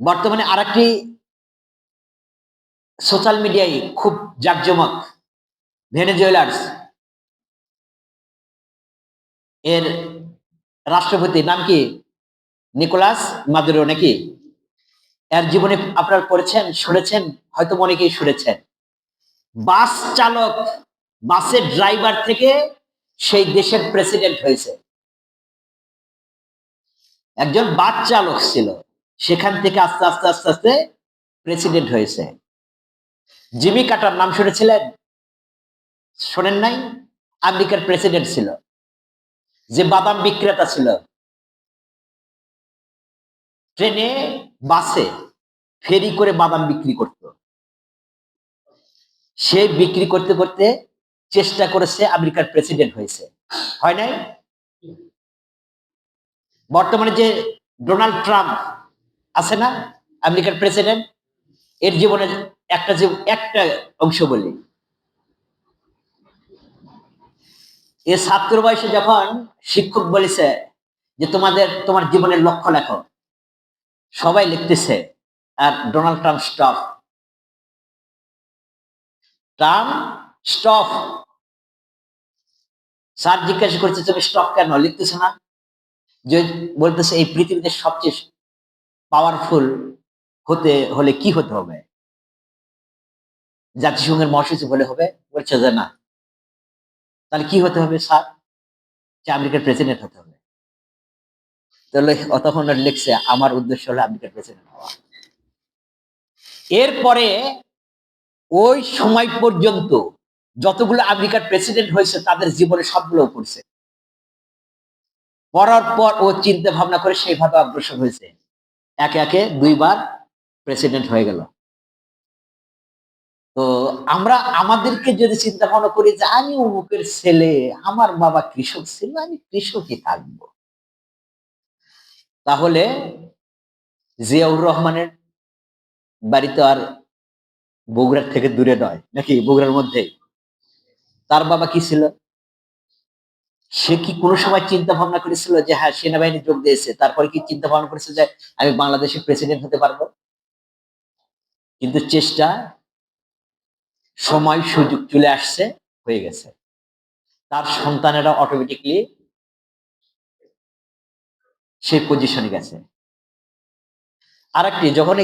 বর্তমানে আরেকটি সোশ্যাল মিডিয়ায় খুব জাকজমক ভেনেজুয়েলার্স এর রাষ্ট্রপতি নাম কি? নিকোলাস মাদুরো নাকি? এর জীবনে আপনার পড়েছেন, শুনেছেন, হয়তো অনেকেই শুনেছেন। বাস চালক বাসের ড্রাইভার থেকে সেই দেশের প্রেসিডেন্ট হয়েছে। একজন বাস চালক ছিল। সেখান থেকে আস্তে আস্তে আস্তে আস্তে প্রেসিডেন্ট হয়েছে। জিমি কাটার নাম শুনেছিলেন? শোনেন নাই? আমেরিকার প্রেসিডেন্ট ছিল। যে বাদাম বিক্রেতা ছিল। ট্রেনে, বাসে ফেরি করে বাদাম বিক্রি করত। সে বিক্রি করতে করতে চেষ্টা করেছে আমেরিকার প্রেসিডেন্ট হয়েছে। হয় নাই? বর্তমানে যে ডোনাল্ড ট্রাম্প আছে না? আমেরিকার প্রেসিডেন্ট এর জীবনের একটা যে একটা অংশ বলি। এ ছাত্র বয়সে যখন শিক্ষক বলেছে যে তোমাদের, তোমার জীবনের লক্ষ্য লেখো। সবাই লিখতেছে, আর Donald Trump stop. Trump stop. Sir জিজ্ঞাসা করছে, তুমি স্টপ কেন? লিখতেছে না? যে বলতেছে, এই পৃথিবীতে সবচেয়ে পাওয়ারফুল হতে হলে কি হতে হবে? জাতিসংঘের মহাসচিব হলে হবে, বলছে যে না। তাহলে কি হতে হবে স্যার? যে আমেরিকার প্রেসিডেন্ট হতে হবে। তাহলে তখন লিখছে, আমার উদ্দেশ্য হলো আমেরিকার প্রেসিডেন্ট হওয়া। এরপরে ওই সময় পর্যন্ত যতগুলো আমেরিকার প্রেসিডেন্ট হয়েছে, তাদের জীবনে সবগুলো পড়ছে। পড়ার পর ও চিন্তা ভাবনা করে সেইভাবে অগ্রসর হয়েছে। একে একে দুইবার প্রেসিডেন্ট হয়ে গেল। তো আমরা আমাদেরকে যদি চিন্তা ভাবনা করি যে আমি অমুকের ছেলে, আমার বাবা কৃষক ছিল, আমি কৃষকই থাকব। তাহলে জিয়াউর রহমানের বাড়ি তো আর বগুড়ার থেকে দূরে নয়, নাকি বগুড়ার মধ্যে তার বাবা কি ছিল? সে কি কোনো সময় চিন্তা ভাবনা করেছিল যে হ্যাঁ সেনাবাহিনী যোগ দিয়েছে, তারপরে কি চিন্তা ভাবনা করেছে যে, আমি বাংলাদেশের প্রেসিডেন্ট হতে পারব? কিন্তু চেষ্টা, সময়, সুযোগ চলে আসছে, হয়ে গেছে। তার সন্তানেরা অটোমেটিকলি সেই পজিশনে গেছে। আর একটি যখন